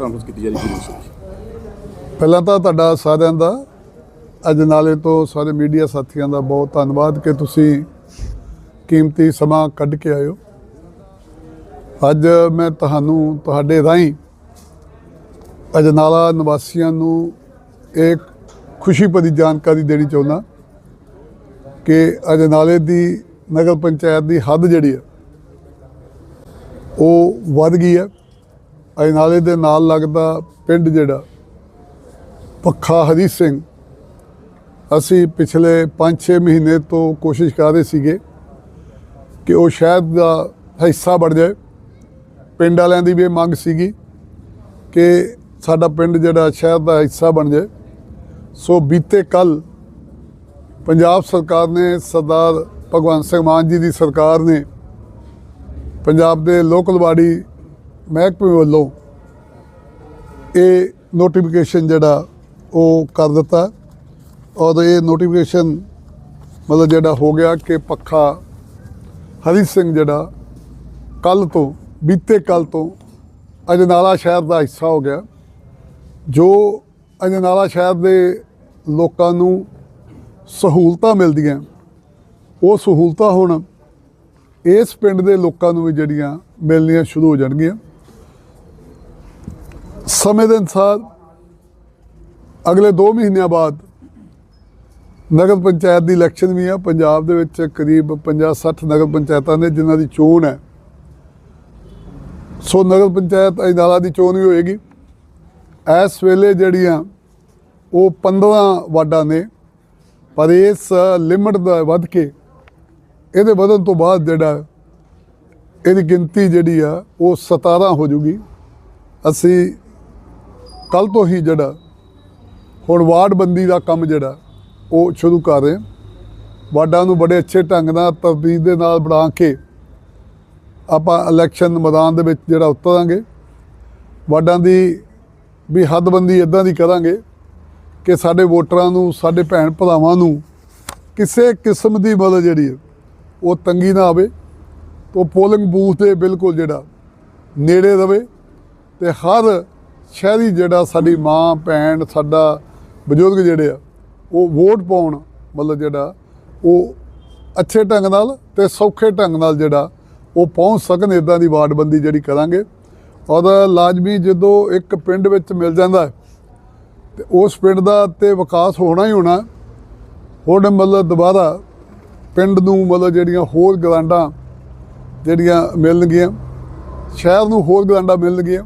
Conference ਕੀਤੀ ਜਾ ਰਹੀ ਹੈ ਪਹਿਲਾਂ ਤਾਂ ਤੁਹਾਡਾ ਸਾਰਿਆਂ ਦਾ, ਅੱਜ ਨਾਲੇ ਤੋਂ ਸਾਰੇ ਮੀਡੀਆ ਸਾਥੀਆਂ ਦਾ ਬਹੁਤ ਧੰਨਵਾਦ ਕਿ ਤੁਸੀਂ ਕੀਮਤੀ ਸਮਾਂ ਕੱਢ ਕੇ ਆਇਓ ਅੱਜ ਮੈਂ ਤੁਹਾਨੂੰ, ਤੁਹਾਡੇ ਰਾਹੀਂ ਅਜਨਾਲਾ ਨਿਵਾਸੀਆਂ ਨੂੰ ਇੱਕ ਖੁਸ਼ੀ ਭਰੀ ਜਾਣਕਾਰੀ ਦੇਣੀ ਚਾਹੁੰਦਾ ਕਿ ਅਜਨਾਲੇ ਦੀ ਨਗਰ ਪੰਚਾਇਤ ਦੀ ਹੱਦ ਜਿਹੜੀ ਹੈ, ਉਹ ਵੱਧ ਗਈ ਹੈ। ਅਜਨਾਲੇ ਦੇ ਨਾਲ ਲੱਗਦਾ ਪਿੰਡ ਜਿਹੜਾ, ਪੱਖਾ ਹਰੀ ਸਿੰਘ, ਅਸੀਂ ਪਿਛਲੇ 5-6 ਮਹੀਨੇ ਤੋਂ ਕੋਸ਼ਿਸ਼ ਕਰ ਰਹੇ ਸੀਗੇ ਕਿ ਉਹ ਸ਼ਹਿਰ ਦਾ ਹਿੱਸਾ ਬਣ ਜਾਏ। ਪਿੰਡ ਵਾਲਿਆਂ ਦੀ ਵੀ ਇਹ ਮੰਗ ਸੀਗੀ ਕਿ ਸਾਡਾ ਪਿੰਡ ਜਿਹੜਾ ਸ਼ਹਿਰ ਦਾ ਹਿੱਸਾ ਬਣ ਜਾਏ। ਸੋ ਬੀਤੇ ਕੱਲ ਪੰਜਾਬ ਸਰਕਾਰ ਨੇ ਸਰਦਾਰ ਭਗਵੰਤ ਸਿੰਘ ਮਾਨ ਜੀ ਦੀ ਸਰਕਾਰ ਨੇ ਪੰਜਾਬ ਦੇ ਲੋਕਲ ਬਾਡੀ ਮਹਿਕਮੇ ਵੱਲੋਂ ਇਹ ਨੋਟੀਫਿਕੇਸ਼ਨ ਜਿਹੜਾ ਉਹ ਕਰ ਦਿੱਤਾ। ਔਰ ਇਹ ਨੋਟੀਫਿਕੇਸ਼ਨ ਮਤਲਬ ਜਿਹੜਾ ਹੋ ਗਿਆ ਕਿ ਪੱਖਾ ਹਰੀ ਸਿੰਘ ਜਿਹੜਾ ਕੱਲ ਤੋਂ, ਬੀਤੇ ਕੱਲ ਤੋਂ ਅਜਨਾਲਾ ਸ਼ਹਿਰ ਦਾ ਹਿੱਸਾ ਹੋ ਗਿਆ। ਜੋ ਅਜਨਾਲਾ ਸ਼ਹਿਰ ਦੇ ਲੋਕਾਂ ਨੂੰ ਸਹੂਲਤਾਂ ਮਿਲਦੀਆਂ, ਉਹ ਸਹੂਲਤਾਂ ਹੁਣ ਇਸ ਪਿੰਡ ਦੇ ਲੋਕਾਂ ਨੂੰ ਵੀ ਜਿਹੜੀਆਂ ਮਿਲਣੀਆਂ ਸ਼ੁਰੂ ਹੋ ਜਾਣਗੀਆਂ। ਸਮੇਂ ਦੇ ਅਨੁਸਾਰ ਅਗਲੇ 2 ਮਹੀਨਿਆਂ ਬਾਅਦ ਨਗਰ ਪੰਚਾਇਤ ਦੀ ਇਲੈਕਸ਼ਨ ਵੀ ਆ। ਪੰਜਾਬ ਦੇ ਵਿੱਚ ਕਰੀਬ 50-60 ਨਗਰ ਪੰਚਾਇਤਾਂ ਨੇ ਜਿਨ੍ਹਾਂ ਦੀ ਚੋਣ ਹੈ। ਸੋ ਨਗਰ ਪੰਚਾਇਤ ਅਜਨਾਲਾ ਦੀ ਚੋਣ ਵੀ ਹੋਏਗੀ। ਇਸ ਵੇਲੇ ਜਿਹੜੀਆਂ ਉਹ 15 ਵਾਰਡਾਂ ਨੇ, ਪਰ ਇਸ ਲਿਮਟ ਦਾ ਵੱਧ ਕੇ ਇਹਦੇ ਵਧਣ ਤੋਂ ਬਾਅਦ ਜਿਹੜਾ ਇਹਦੀ ਗਿਣਤੀ ਜਿਹੜੀ ਆ, ਉਹ 17 ਹੋ ਜੂਗੀ। ਅਸੀਂ ਕੱਲ ਤੋਂ ਹੀ ਜਿਹੜਾ ਹੁਣ ਵਾਰਡ ਬੰਦੀ ਦਾ ਕੰਮ ਜਿਹੜਾ, ਉਹ ਸ਼ੁਰੂ ਕਰ ਰਹੇ ਹਾਂ। ਵਾਰਡਾਂ ਨੂੰ ਬੜੇ ਅੱਛੇ ਢੰਗ ਨਾਲ ਤਰਤੀਬ ਦੇ ਨਾਲ ਬਣਾ ਕੇ ਆਪਾਂ ਇਲੈਕਸ਼ਨ ਮੈਦਾਨ ਦੇ ਵਿੱਚ ਜਿਹੜਾ ਉਤਰਾਂਗੇ। ਵਾਰਡਾਂ ਦੀ ਵੀ ਹੱਦਬੰਦੀ ਇਦਾਂ ਦੀ ਕਰਾਂਗੇ ਕਿ ਸਾਡੇ ਵੋਟਰਾਂ ਨੂੰ, ਸਾਡੇ ਭੈਣ ਭਰਾਵਾਂ ਨੂੰ ਕਿਸੇ ਕਿਸਮ ਦੀ ਮਦਦ ਜਿਹੜੀ ਹੈ, ਉਹ ਤੰਗੀ ਨਾ ਆਵੇ। ਉਹ ਪੋਲਿੰਗ ਬੂਥ ਦੇ ਬਿਲਕੁਲ ਜਿਹੜਾ ਨੇੜੇ ਰਵੇ ਤੇ ਹਰ ਸ਼ਹਿਰੀ ਜਿਹੜਾ ਸਾਡੀ ਮਾਂ ਭੈਣ ਸਾਡਾ ਬਜ਼ੁਰਗ ਜਿਹੜੇ ਆ ਉਹ ਵੋਟ ਪਾਉਣ ਮਤਲਬ ਜਿਹੜਾ ਉਹ ਅੱਛੇ ਢੰਗ ਨਾਲ ਤੇ ਸੌਖੇ ਢੰਗ ਨਾਲ ਜਿਹੜਾ ਉਹ ਪਹੁੰਚ ਸਕਣ ਇਦਾਂ ਦੀ ਵਾਰਡਬੰਦੀ ਜਿਹੜੀ ਕਰਾਂਗੇ। ਔਰ ਲਾਜ਼ਮੀ ਜਦੋਂ ਇੱਕ ਪਿੰਡ ਵਿੱਚ ਮਿਲ ਜਾਂਦਾ ਹੈ, ਤੇ ਉਸ ਪਿੰਡ ਦਾ ਤੇ ਵਿਕਾਸ ਹੋਣਾ ਹੀ ਹੋਣਾ ਹੁਣ ਮਤਲਬ ਦੁਬਾਰਾ ਪਿੰਡ ਨੂੰ ਮਤਲਬ ਜਿਹੜੀਆਂ ਹੋਰ ਗਰਾਂਡਾਂ ਜਿਹੜੀਆਂ ਮਿਲਣਗੀਆਂ ਸ਼ਹਿਰ ਨੂੰ ਹੋਰ ਗਰਾਂਡਾਂ ਮਿਲਣਗੀਆਂ